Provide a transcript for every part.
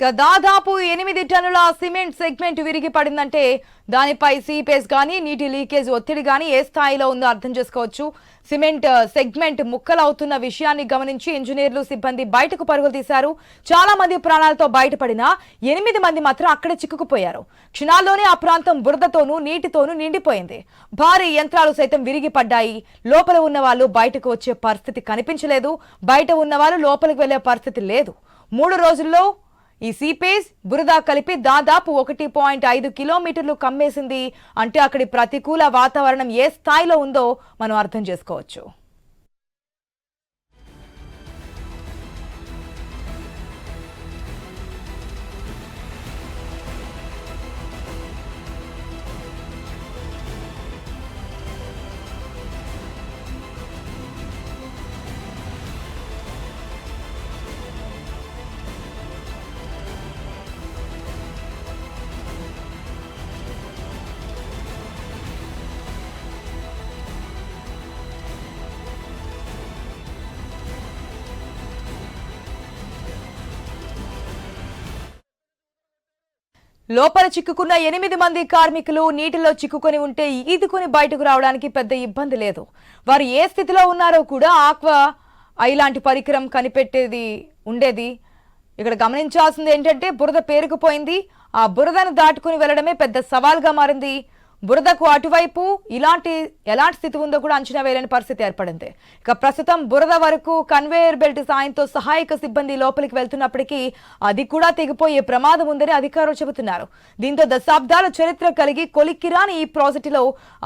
దాదాపు ఎనిమిది టన్నుల సిమెంట్ సెగ్మెంట్ విరిగి పడిందంటే దానిపై సీపేస్ కానీ నీటి లీకేజ్ ఒత్తిడి కానీ ఏ స్థాయిలో ఉందో అర్థం చేసుకోవచ్చు. సిమెంట్ సెగ్మెంట్ ముక్కలవుతున్న విషయాన్ని గమనించి ఇంజనీర్లు సిబ్బంది బయటకు పరుగులు తీశారు. చాలా మంది ప్రాణాలతో బయటపడినా ఎనిమిది మంది మాత్రం అక్కడే చిక్కుకుపోయారు. క్షణాల్లోనే ఆ ప్రాంతం బురదతోనూ నీటితోనూ నిండిపోయింది. భారీ యంత్రాలు సైతం విరిగి పడ్డాయి లోపల ఉన్న వాళ్ళు బయటకు వచ్చే పరిస్థితి కనిపించలేదు. బయట ఉన్న వాళ్ళు లోపలికి వెళ్ళే పరిస్థితి లేదు. మూడు రోజుల్లో ఈ సీపేజ్ బురద కలిపి దాదాపు ఒకటి పాయింట్ ఐదు కిలోమీటర్లు కమ్మేసింది. అంటే అక్కడి ప్రతికూల వాతావరణం ఏ స్థాయిలో ఉందో మనం అర్థం చేసుకోవచ్చు. లోపల చిక్కుకున్న ఎనిమిది మంది కార్మికులు నీటిలో చిక్కుకొని ఉంటే ఈదుకొని బయటకు రావడానికి పెద్ద ఇబ్బంది లేదు. వారు ఏ స్థితిలో ఉన్నారో కూడా ఆక్వా ఇలాంటి పరికరం కనిపెట్టేది ఉండేది. ఇక్కడ గమనించాల్సింది ఏంటంటే బురద పేరుకుపోయింది. ఆ బురదను దాటుకుని వెళ్ళడమే పెద్ద సవాల్గా మారింది. బురదకు అటువైపు ఇలాంటి ఎలాంటి స్థితి ఉందో కూడా అంచనా వేయలేని పరిస్థితి ఏర్పడింది. ఇక ప్రస్తుతం బురద వరకు కన్వేయర్ బెల్ట్ సాయంతో సహాయక సిబ్బంది లోపలికి వెళ్తున్నప్పటికీ అది కూడా తెగిపోయే ప్రమాదం ఉందని అధికారులు చెబుతున్నారు. దీంతో దశాబ్దాల చరిత్ర కలిగి కొలిక్కిరాని ఈ ప్రాజెక్టులో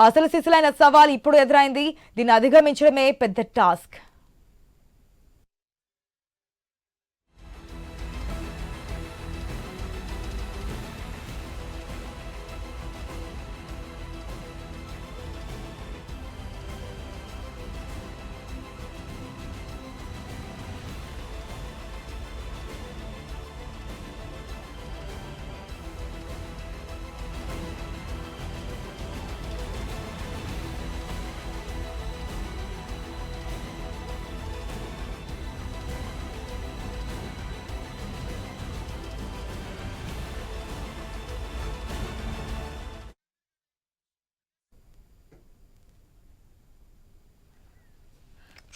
అసలు సిసలైన సవాల్ ఇప్పుడు ఎదురైంది. దీన్ని అధిగమించడమే పెద్ద టాస్క్.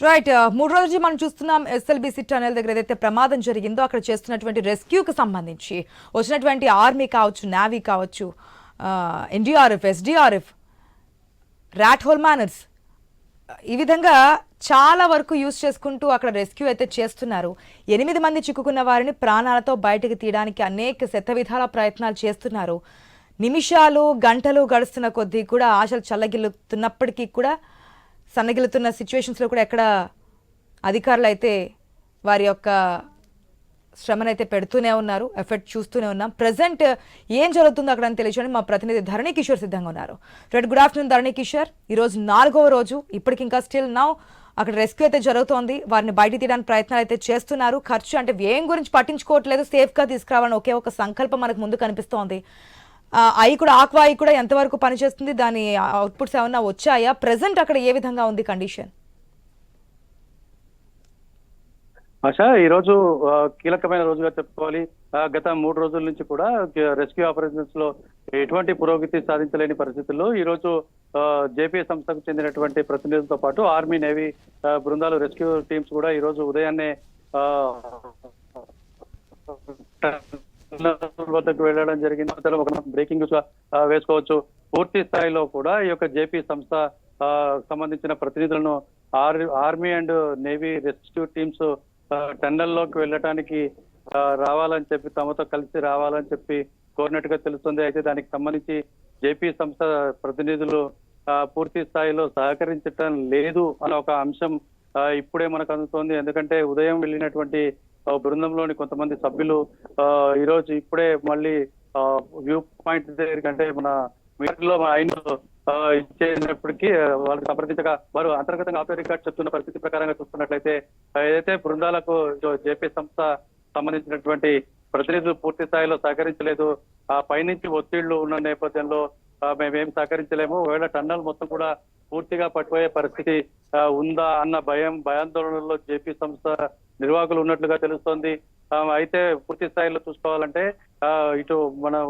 రైట్ uh, మూడు రోజుల నుంచి మనం చూస్తున్నాం ఎస్ఎల్బిసి టనల్ దగ్గర ఏదైతే ప్రమాదం జరిగిందో అక్కడ చేస్తున్నటువంటి రెస్క్యూకి సంబంధించి. వచ్చినటువంటి ఆర్మీ కావచ్చు నావీ కావచ్చు NDRF SDRF rat hole miners ఈ విధంగా చాలా వరకు యూజ్ చేసుకుంటూ అక్కడ రెస్క్యూ అయితే చేస్తున్నారు. ఎనిమిది మంది చిక్కుకున్న వారిని ప్రాణాలతో బయటకు తీయడానికి అనేక శత విధాల ప్రయత్నాలు చేస్తున్నారు. నిమిషాలు గంటలు గడుస్తున్న కొద్దీ కూడా ఆశలు చల్లగిల్లుతున్నప్పటికీ కూడా సన్నగిలుతున్న సిచ్యువేషన్స్లో కూడా ఎక్కడ అధికారులు అయితే వారి యొక్క శ్రమనైతే పెడుతూనే ఉన్నారు ఎఫర్ట్ చూస్తూనే ఉన్నాం. ప్రజెంట్ ఏం జరుగుతుందో అక్కడ అని తెలియచండి మా ప్రతినిధి ధరణి కిషోర్ సిద్ధంగా ఉన్నారు. Red good afternoon Dharani Kishore. ఈరోజు నాలుగవ రోజు ఇప్పటికి ఇంకా స్టిల్ నౌ అక్కడ రెస్క్యూ అయితే జరుగుతోంది. వారిని బయట తీయడానికి ప్రయత్నాలు అయితే చేస్తున్నారు. ఖర్చు అంటే ఏం గురించి పట్టించుకోవట్లేదు. సేఫ్గా తీసుకురావాలని ఒకే ఒక సంకల్పం మనకు ముందు కనిపిస్తోంది. అవి కూడా ఆక్వా అవి కూడా ఎంతవరకు పనిచేస్తుంది? దాని అవుట్పుట్స్ ఏమన్నా వచ్చాయా? ప్రజెంట్ అక్కడ ఏ విధంగా ఉంది కండిషన్ ఆశ ఈ రోజు కీలకమైన రోజుగా చెప్పుకోవాలి. గత మూడు రోజుల నుంచి కూడా రెస్క్యూ ఆపరేషన్స్లో ఎటువంటి పురోగతి సాధించలేని పరిస్థితుల్లో ఈ రోజు జేపీ సంస్థకు చెందినటువంటి ప్రతినిధులతో పాటు ఆర్మీ నేవీ బృందాలు రెస్క్యూ టీమ్స్ కూడా ఈ రోజు ఉదయాన్నే వద్దకు వెళ్ళడం జరిగింది. ఒక బ్రేకింగ్ న్యూస్ వేసుకోవచ్చు. పూర్తి స్థాయిలో కూడా ఈ యొక్క జేపీ సంస్థ సంబంధించిన ప్రతినిధులను are army and navy rescue teams టన్నెల్లోకి వెళ్ళటానికి రావాలని చెప్పి తమతో కలిసి రావాలని చెప్పి కోరినట్టుగా తెలుస్తుంది. అయితే దానికి సంబంధించి జేపీ సంస్థ ప్రతినిధులు పూర్తి స్థాయిలో సహకరించటం లేదు అనే ఒక అంశం ఇప్పుడే మనకు అందుతోంది. ఎందుకంటే ఉదయం వెళ్ళినటువంటి బృందంలోని కొంతమంది సభ్యులు ఆ, ఈ రోజు ఇప్పుడే మళ్ళీ వ్యూ పాయింట్ దగ్గరికి అంటే మన మీటర్లో ఆయన ఇచ్చేసినప్పటికీ వాళ్ళకి సంప్రదించగా వారు అంతర్గతంగా ఆపే రికార్డ్ చెప్తున్న పరిస్థితి ప్రకారంగా చూస్తున్నట్లయితే ఏదైతే బృందాలకు జేపీ సంస్థ సంబంధించినటువంటి ప్రతినిధులు పూర్తి స్థాయిలో సహకరించలేదు ఆ పైనుంచి ఒత్తిళ్ళు ఉన్న నేపథ్యంలో మేమేం సహకరించలేము ఒకవేళ టన్నల్ మొత్తం కూడా పూర్తిగా పట్టుపోయే పరిస్థితి ఉందా అన్న భయం భయాందోళనలో జేపీ సంస్థ నిర్వాహకులు ఉన్నట్లుగా తెలుస్తోంది. అయితే పూర్తి స్థాయిలో చూసుకోవాలంటే ఆ, ఇటు మనం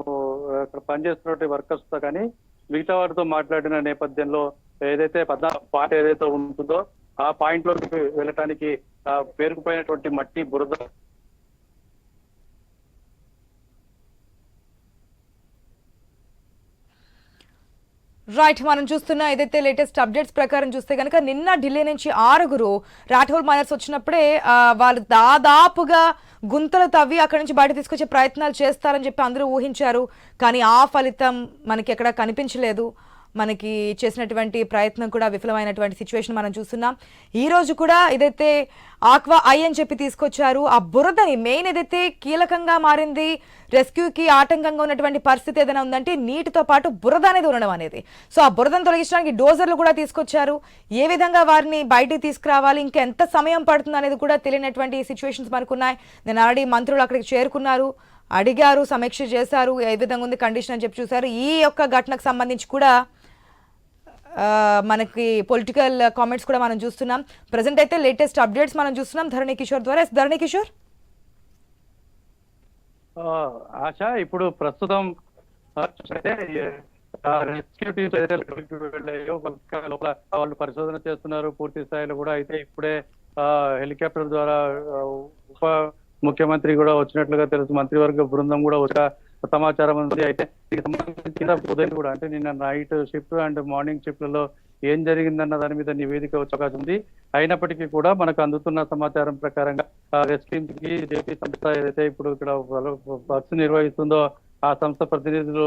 ఇక్కడ పనిచేస్తున్నటువంటి వర్కర్స్తో కానీ మిగతా వారితో మాట్లాడిన నేపథ్యంలో ఏదైతే పద్నాలుగు పాయింట్ ఏదైతే ఉంటుందో ఆ పాయింట్లోకి వెళ్ళటానికి పేరుకుపోయినటువంటి మట్టి బురద రైట్ మనం చూస్తున్న ఏదైతే లేటెస్ట్ అప్డేట్స్ ప్రకారం చూస్తే కనుక నిన్న ఢిల్లీ నుంచి ఆరుగురు రాఠోల్ మైనర్స్ వచ్చినప్పుడే వాళ్ళు దాదాపుగా గుంతలు తవ్వి అక్కడి నుంచి బయట తీసుకొచ్చే ప్రయత్నాలు చేస్తారని చెప్పి అందరూ ఊహించారు. కానీ ఆ ఫలితం మనకి ఎక్కడ కనిపించలేదు. మనకి చేసినటువంటి ప్రయత్నం కూడా విఫలమైనటువంటి సిచ్యువేషన్ మనం చూస్తున్నాం. ఈ రోజు కూడా ఏదైతే ఆక్వా ఐ అని చెప్పి తీసుకొచ్చారు ఆ బురదని మెయిన్ ఏదైతే కీలకంగా మారింది రెస్క్యూకి ఆటంకంగా ఉన్నటువంటి పరిస్థితి ఏదైనా ఉందంటే నీటితో పాటు బురద అనేది ఉండడం అనేది. సో ఆ బురదను తొలగించడానికి డోజర్లు కూడా తీసుకొచ్చారు. ఏ విధంగా వారిని బయటికి తీసుకురావాలి ఇంకా ఎంత సమయం పడుతుంది అనేది కూడా తెలియనటువంటి సిచ్యువేషన్స్ మనకు ఉన్నాయి నేను ఆల్రెడీ మంత్రులు అక్కడికి చేరుకున్నారు అడిగారు సమీక్ష చేశారు ఏ విధంగా ఉంది కండిషన్ అని చెప్పి చూశారు. ఈ యొక్క ఘటనకు సంబంధించి కూడా మనకి పొలిటికల్ కామెంట్స్ కూడా మనం చూస్తున్నాం. ప్రజెంట్ అయితే లేటెస్ట్ అప్డేట్స్ మనం చూస్తున్నాం ధరణి కిషోర్ ద్వారా. ఎస్ ధరణి కిషోర్? ఆశ ఇప్పుడు ప్రస్తుతం రెస్క్యూ టీమ్స్ వెళ్ళాయో లోపల వాళ్ళు పరిశోధన చేస్తున్నారు పూర్తి స్థాయిలో కూడా. అయితే ఇప్పుడే ఆ, హెలికాప్టర్ ద్వారా ఉప ముఖ్యమంత్రి కూడా వచ్చినట్లుగా తెలుసు. మంత్రివర్గ బృందం కూడా ఒక సమాచారం ఉంది. అయితే సంబంధించిన ఉదయం కూడా అంటే నిన్న నైట్ షిఫ్ట్ అండ్ మార్నింగ్ షిఫ్ట్లలో ఏం జరిగిందన్న దాని మీద నివేదిక వచ్చే అవకాశం ఉంది. అయినప్పటికీ కూడా మనకు అందుతున్న సమాచారం ప్రకారంగా రెస్క్యూ కి జేపీ సంస్థ ఏదైతే ఇప్పుడు ఇక్కడ వర్క్స్ నిర్వహిస్తుందో ఆ సంస్థ ప్రతినిధులు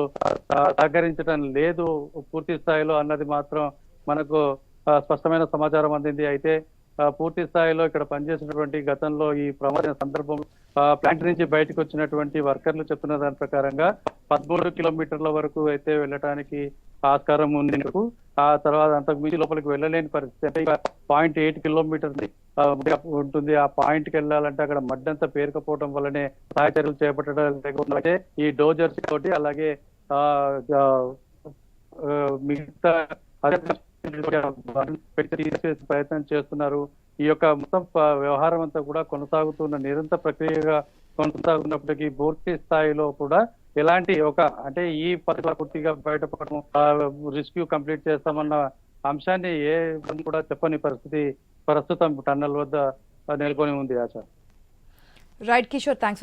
సహకరించడం లేదు పూర్తి స్థాయిలో అన్నది మాత్రం మనకు స్పష్టమైన సమాచారం అందింది. అయితే పూర్తి స్థాయిలో ఇక్కడ పనిచేసినటువంటి గతంలో ఈ ప్రమాద సందర్భం ప్లాంట్ నుంచి బయటకు వచ్చినటువంటి వర్కర్లు చెప్తున్న దాని ప్రకారంగా పదమూడు కిలోమీటర్ల వరకు అయితే వెళ్ళటానికి ఆస్కారం ఉంది ఆ తర్వాత అంతకు మించి లోపలికి వెళ్ళలేని పరిస్థితి. అంటే పాయింట్ ఎయిట్ కిలోమీటర్ ఉంటుంది. ఆ పాయింట్కి వెళ్ళాలంటే అక్కడ మడ్డంతా పేరుకపోవడం వల్లనే సహాయ చర్యలు చేపట్టడం లేకుండా ఈ డోజర్స్ తోటి అలాగే ఆ, మిగతా పెట్టి ప్రయత్నం చేస్తున్నారు. ఈ యొక్క మొత్తం వ్యవహారం అంతా కూడా కొనసాగుతున్న నిరంతర ప్రక్రియగా కొనసాగుతున్నప్పటికీ పూర్తి స్థాయిలో కూడా ఇలాంటి ఒక అంటే ఈ పథకాలు పూర్తిగా బయటపడము రెస్క్యూ కంప్లీట్ చేస్తామన్న అంశాన్ని ఏ కూడా చెప్పని పరిస్థితి ప్రస్తుతం టన్నల్ వద్ద నెలకొని ఉంది ఆశ. Right Kishore thanks